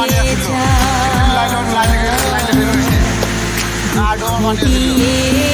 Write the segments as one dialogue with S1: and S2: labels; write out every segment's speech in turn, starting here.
S1: নাডু বানিয়েছিল। লাইলন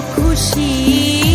S2: খুশি।